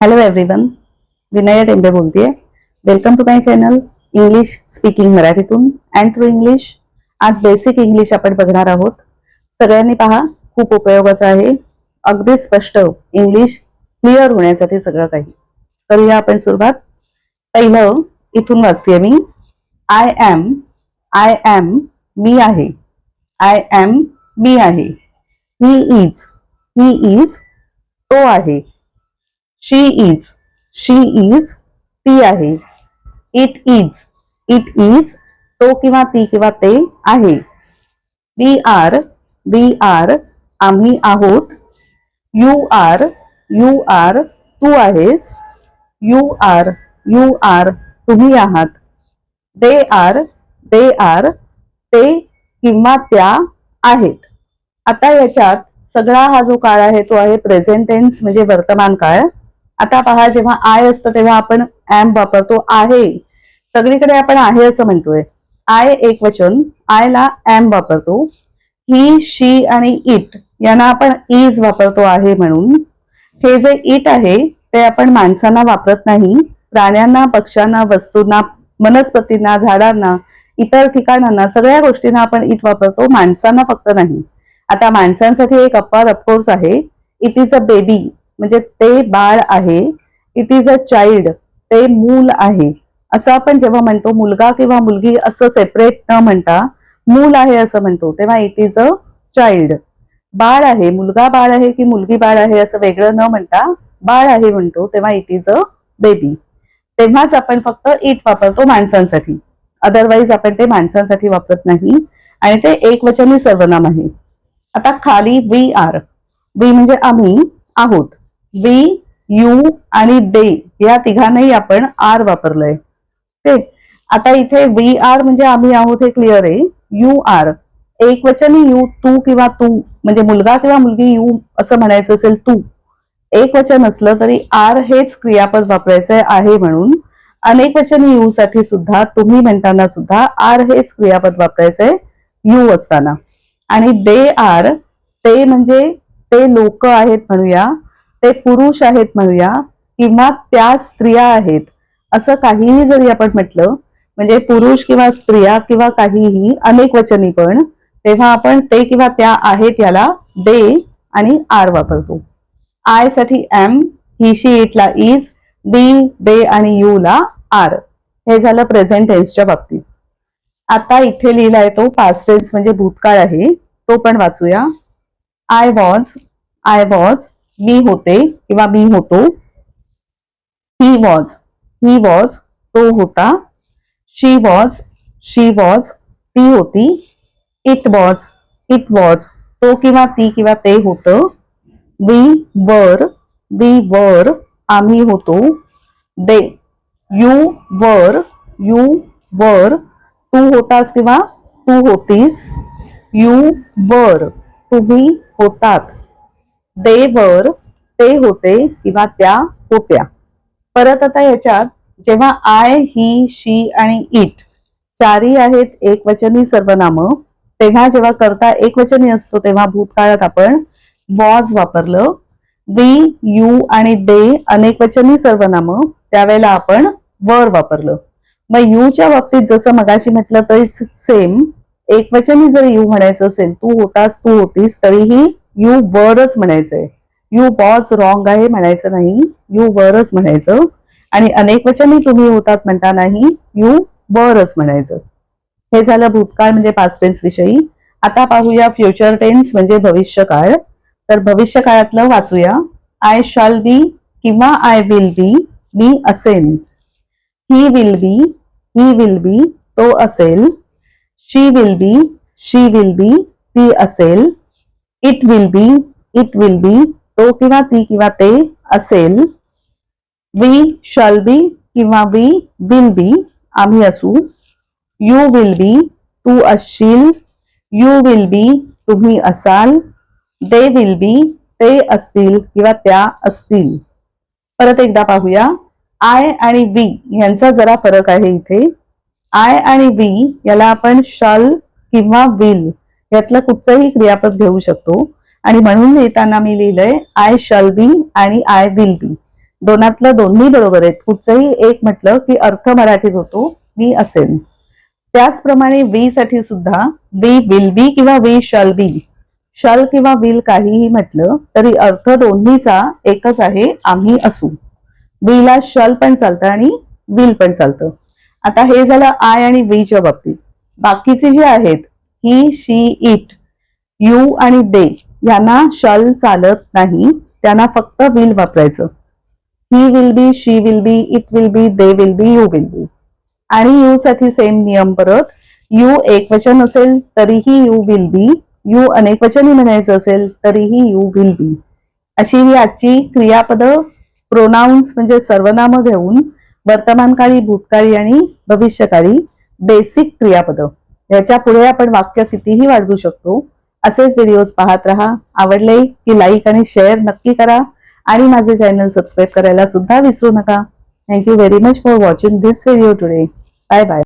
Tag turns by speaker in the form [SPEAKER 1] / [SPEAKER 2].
[SPEAKER 1] Hello everyone Vinaya Tembe बोलतेय. Welcome to my channel English speaking मराठीतून and through English आज basic English आपण बघणार आहोत. सगळ्यांनी पहा खूप उपयोगाचं आहे. अगदी स्पष्ट इंग्लिश क्लिअर होण्यासाठी सगळं काही. करूया आपण सुरुवात. पहिलं इथून वाचते मी. आय एम आय एम मी आहे. आय एम मी आहे. ही इज ही इज तो आहे. शी इज शी इज ती आहे. इट इज इट इज तो किंवा ती किंवा ते आहे. वी आर वी आर आम्ही आहोत. यू आर यू आर तू आहेस. यू आर यू आर तुम्ही आहात. दे आर दे आर ते किंवा त्या आहेत. आता याच्यात सगळा हा जो काळ आहे तो आहे प्रेझेंटेन्स म्हणजे वर्तमान काळ. आता पहा जेव्हा आय असतं तेव्हा आपण एम वापरतो आहे. सगळीकडे आपण आहे असं म्हणतोय. आय एक वचन आय ला एम वापरतो. ही शी आणि इट यांना आपण इज वापरतो आहे म्हणून. हे जे इट आहे ते आपण माणसांना वापरत नाही. प्राण्यांना पक्ष्यांना वस्तूंना वनस्पतींना झाडांना इतर ठिकाणांना सगळ्या गोष्टींना आपण इट वापरतो. माणसांना फक्त नाही. आता माणसांसाठी एक अपवाद ऑफकोर्स आहे. इट इज अ बेबी म्हणजे ते बाळ आहे इट इज अ चाइल्ड ते मूल आहे. असं आपण जेव्हा म्हणतो मुलगा किंवा मुलगी असं सेपरेट न म्हणता मूल आहे असं म्हणतो तेव्हा इट इज अ चाइल्ड बाळ आहे मुलगा बाळ आहे की मुलगी बाळ आहे असं वेगळं न म्हणता बाळ आहे म्हणतो तेव्हा इट इज अ बेबी तेव्हाच आपण फक्त इट वापरतो माणसांसाठी. अदरवाईज आपण ते माणसांसाठी वापरत नाही. आणि ते एक वचनी सर्वनाम आहे. आता खाली वी आर वी म्हणजे आम्ही आहोत. वी यू आणि दे या तिघांनाही आपण आर वापरलंय. ते आता इथे वी आर म्हणजे आम्ही आहोत हे क्लिअर आहे. यू आर एक वचन यू तू किंवा तू म्हणजे मुलगा किंवा मुलगी यू असं म्हणायचं असेल तू. एक वचन असलं तरी आर हेच क्रियापद वापरायचं आहे म्हणून. अनेक वचनी यू साठी सुद्धा तुम्ही म्हणताना सुद्धा आर हेच क्रियापद वापरायचंय यू असताना. आणि दे आर ते म्हणजे ते लोक आहेत म्हणूया. ते पुरुष आहेत म्हणूया किंवा त्या स्त्रिया आहेत असं काहीही जरी आपण म्हटलं म्हणजे पुरुष किंवा स्त्रिया किंवा काहीही अनेक वचनी पण तेव्हा आपण ते किंवा त्या आहेत याला दे आणि आर वापरतो. आयसाठी एम ही शी इटला इज बी दे आणि यू ला आर हे झालं प्रेझेंट टेन्सच्या बाबतीत. आता इथे लिहिलाय तो पास्ट टेन्स म्हणजे भूतकाळ आहे तो पण वाचूया. आय वॉज आय वॉज मी होते, किंवा मी होतो ही वॉज़ ही वॉज़ तो होता शी वॉज़ शी वॉज़ ती होती इट वॉज़ इट वॉज़ तो किंवा ती किंवा ते होतं वी वर वी वर आम्ही होतो दे यू वर यू वर तू होतास किंवा तू होतीस यू वर तुम्ही होतात. दे वर ते होते किंवा त्या होत्या. परत आता याच्यात जेव्हा आय ही शी आणि इट चारी आहेत एकवचनी सर्वनाम तेव्हा जेव्हा करता एकवचनी असतो तेव्हा भूतकाळात आपण वॉज वापरलं. वी यू आणि दे अनेकवचनी सर्वनाम त्यावेळेला आपण वर वापरलं. मग यूच्या बाबतीत जसं मगाशी म्हटलं तरीच सेम एकवचनी जर यू म्हणायचं असेल तू होतास तू होतीस तरीही यू वरच म्हणायचंय. यू वॉज रॉंग आहे म्हणायचं नाही. यू वरच म्हणायचं. आणि अनेक वचनही तुम्ही होतात म्हणता नाही. यू वरच म्हणायचं. हे झालं भूतकाळ म्हणजे पास्ट टेन्स विषयी. आता पाहूया फ्युचर टेन्स म्हणजे भविष्यकाळ. तर भविष्यकाळातलं वाचूया. आय शॉल बी किंवा आय विल बी मी असेन. ही will B he will be तो असेल. शी will be she will be ती असेल. It will be it will be तो किंवा ती किंवा ते असेल. वी शॉल बी किंवा वी विल बी आम्ही असू. यू विल बी तू असशील. यू विल बी तुम्ही असाल. दे विल बी ते असतील किंवा त्या असतील. परत एकदा पाहूया. आय आणि वी यांचा जरा फरक आहे इथे. आय आणि वी याला आपण शल किंवा विल यातलं कुठचंही क्रियापद घेऊ शकतो. आणि म्हणून लिहिताना मी लिहिलंय आय शल बी आणि आय विल बी दोनातलं दोन्ही बरोबर आहेत. कुठचंही एक म्हटलं की अर्थ मराठीत होतो मी असेल त्याचप्रमाणे वी साठी सुद्धा वी विल बी किंवा वी शल बी शल किंवा विल काहीही म्हटलं तरी अर्थ दोन्हीचा एकच आहे आम्ही असू. ला शल पण चालतं आणि विल पण चालतं. आता हे झालं आय आणि वीच्या बाबतीत. बाकीचे जे आहेत ही शी इट यू आणि दे यांना शल चालत नाही. त्यांना फक्त विल वापरायचं. He will be she will be it will be they will be you will be आणि यू साठी सेम नियम परत यू एकवचन असेल तरीही यू विल बी यू अनेकवचनी म्हणायचं असेल तरीही यू विल बी अशी ही आजची क्रियापद प्रोनाऊन्स म्हणजे सर्वनाम घेऊन वर्तमानकाळी भूतकाळी आणि भविष्यकाळी बेसिक क्रियापद. याच्यापुढे आपण वाक्य कितीही वाढवू शकतो असेच व्हिडिओज पाहत राहा. आवडले की लाईक आणि शेअर नक्की करा. आणि माझे चॅनल सबस्क्राईब करायला सुद्धा विसरू नका. Thank you very much for watching this video today bye bye